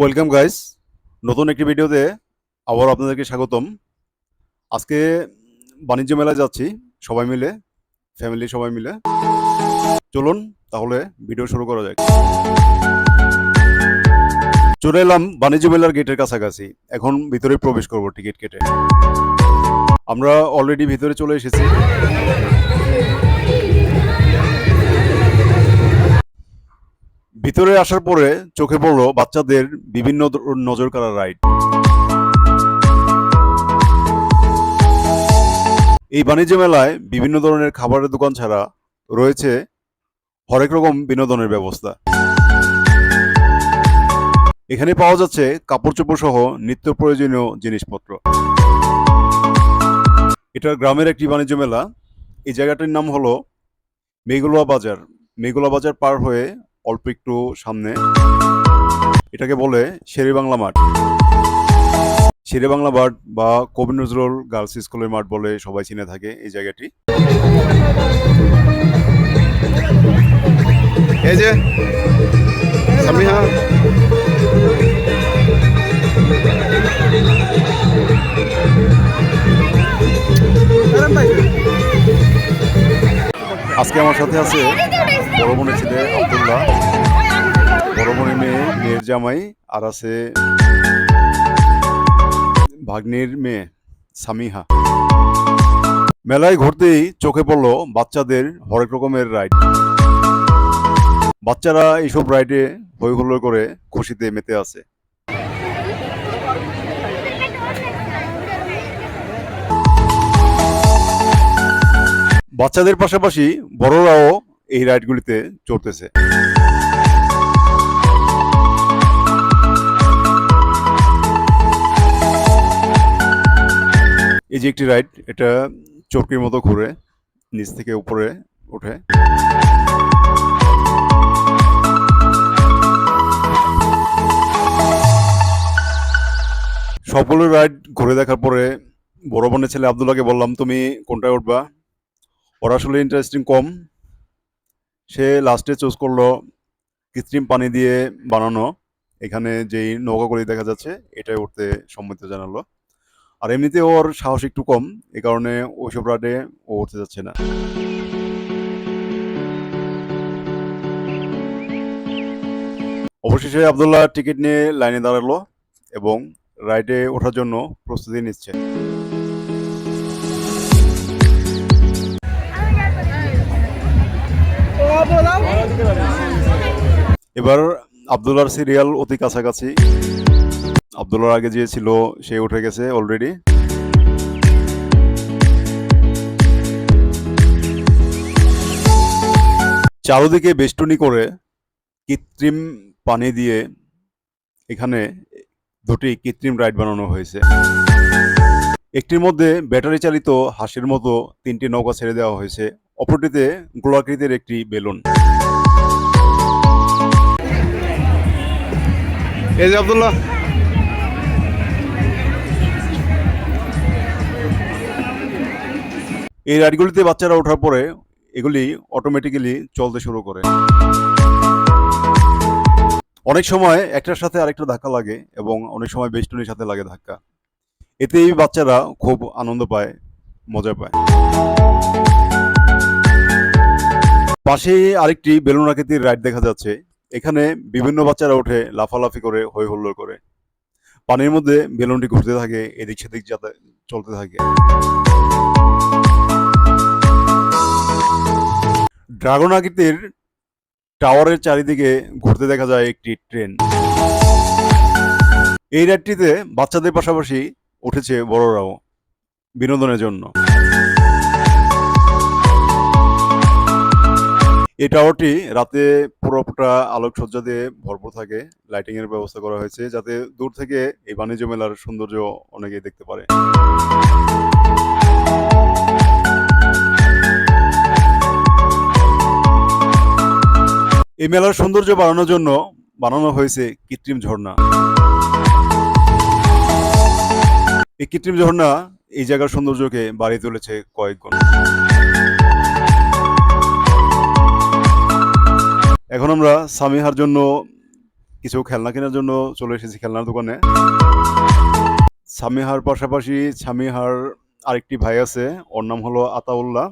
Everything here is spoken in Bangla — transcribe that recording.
ওয়েলকাম গাইস নতুন একটি ভিডিওতে আবার আপনাদেরকে স্বাগতম। আজকে বাণিজ্য মেলায় যাচ্ছি, সবাই মিলে ফ্যামিলি সবাই মিলে। চলুন, তাহলে ভিডিও শুরু করা যাক। চলে এলাম বাণিজ্য মেলার গেটের কাছাকাছি। এখন ভিতরে প্রবেশ করব টিকিট কেটে। আমরা অলরেডি ভিতরে চলে এসেছি। ভিতরে আসার পরে চোখে পড়ল বাচ্চাদের বিভিন্ন নজর কাড়া রাইড। এই বাণিজ্য মেলায় বিভিন্ন ধরনের খাবারের দোকান ছাড়া রয়েছে হরেক রকম বিনোদনের ব্যবস্থা। এখানে পাওয়া যাচ্ছে কাপড় চোপড় সহ নিত্য প্রয়োজনীয় জিনিসপত্র। এটা গ্রামের একটি বাণিজ্য মেলা। এই জায়গাটির নাম হলো মেঘুলা বাজার। মেঘুলা বাজার পার হয়ে অল্প একটু সামনে। এটাকে বলে শেরে বাংলা মাঠ। শেরে বাংলা মাঠ বা কবি নজরুল গার্লস স্কুলের মাঠ বলে সবাই চিনে থাকে এই জায়গাটি। আজকে আমার সাথে আছে বড় বোনের ছেলে আবদুল্লাহ বড় বোনের মেয়ে, মেয়ের জামাই, আর আছে ভাগ্নির মেয়ে, সামিহা। মেলায় ঘুরতেই চোখে পড়ল বাচ্চাদের হরেক রকমের রাইড। বাচ্চারা এইসব রাইডে হই করে খুশিতে মেতে আছে। বাচ্চাদের পাশাপাশি বড়রাও এই রাইডগুলিতে চড়তেছে এই যে একটি রাইড, এটা চরকির মতো ঘুরে নিচ থেকে উপরে ওঠে। সবগুলো রাইড ঘুরে দেখার পরে বড় বোনের ছেলে আবদুল্লাহকে বললাম, তুমি কোনটায় উঠবা? ওর আসলে ইন্টারেস্টিং কম। সে লাস্টে চুজ করল কৃত্রিম পানি দিয়ে বানানো। এখানে যেই নৌকাগুলি দেখা যাচ্ছে, এটাই উঠতে সম্মতি জানালো। আর এমনিতে ওর সাহস একটু কম, এ কারণে ওইসব রাডে ও উঠতে যাচ্ছে না। অবশেষে আবদুল্লাহ টিকিট নিয়ে লাইনে দাঁড়াল এবং রাইডে ওঠার জন্য প্রস্তুতি নিচ্ছে। এবার আবদুল্লার সিরিয়াল অতি কাছাকাছি। আবদুল্লার আগে যে ছিল, সে উঠে গেছে অলরেডি চারোদিকে বেষ্টনী করে কৃত্রিম পানি দিয়ে এখানে দুটি কৃত্রিম রাইড বানানো হয়েছে। একটির মধ্যে ব্যাটারি চালিত হাঁসের মতো তিনটি নৌকা ছেড়ে দেওয়া হয়েছে। অপরটিতে গোলাকৃতির একটি বেলুন। এই যে আব্দুল্লাহ। এই রাইডগুলিতে বাচ্চারা ওঠার পরে এগুলি অটোমেটিক্যালি চলতে শুরু করে। অনেক সময় একটার সাথে আরেকটা ধাক্কা লাগে এবং অনেক সময় বেষ্টনীর সাথে লাগে ধাক্কা। এতেই বাচ্চারা খুব আনন্দ পায়, মজা পায়। পাশে আরেকটি বেলুন আকৃতির রাইড দেখা যাচ্ছে। এখানে বিভিন্ন বাচ্চারা ওঠে লাফালাফি করে হই হুল্লোড় করে। পানির মধ্যে বেলুনটি ঘুরতে থাকে এদিক সেদিক যাতে চলতে থাকে। ড্রাগন আকৃতির টাওয়ারের চারিদিকে ঘুরতে দেখা যায় একটি ট্রেন। এই রাইডটিতে বাচ্চাদের পাশাপাশি উঠেছে বড়রাও বিনোদনের জন্য। এই টাওয়ারটি রাতে পুরোটা আলোকসজ্জা দিয়ে ভরপুর থাকে লাইটিং এর ব্যবস্থা করা হয়েছে যাতে দূর থেকে এই বাণিজ্য মেলার সৌন্দর্য অনেকেই দেখতে পারে। এই মেলার সৌন্দর্য বাড়ানোর জন্য বানানো হয়েছে কৃত্রিম ঝর্ণা। এই কৃত্রিম ঝর্ণা এই জায়গার সৌন্দর্যকে বাড়িয়ে তুলেছে কয়েক গুণ এখন আমরা সামিহার জন্য কিছু খেলনা কেনার জন্য চলে এসেছি খেলনার দোকানে। সামিহার পাশাপাশি সামিহার আরেকটি ভাই আছে, ওর নাম হলো আতাউল্লাহ।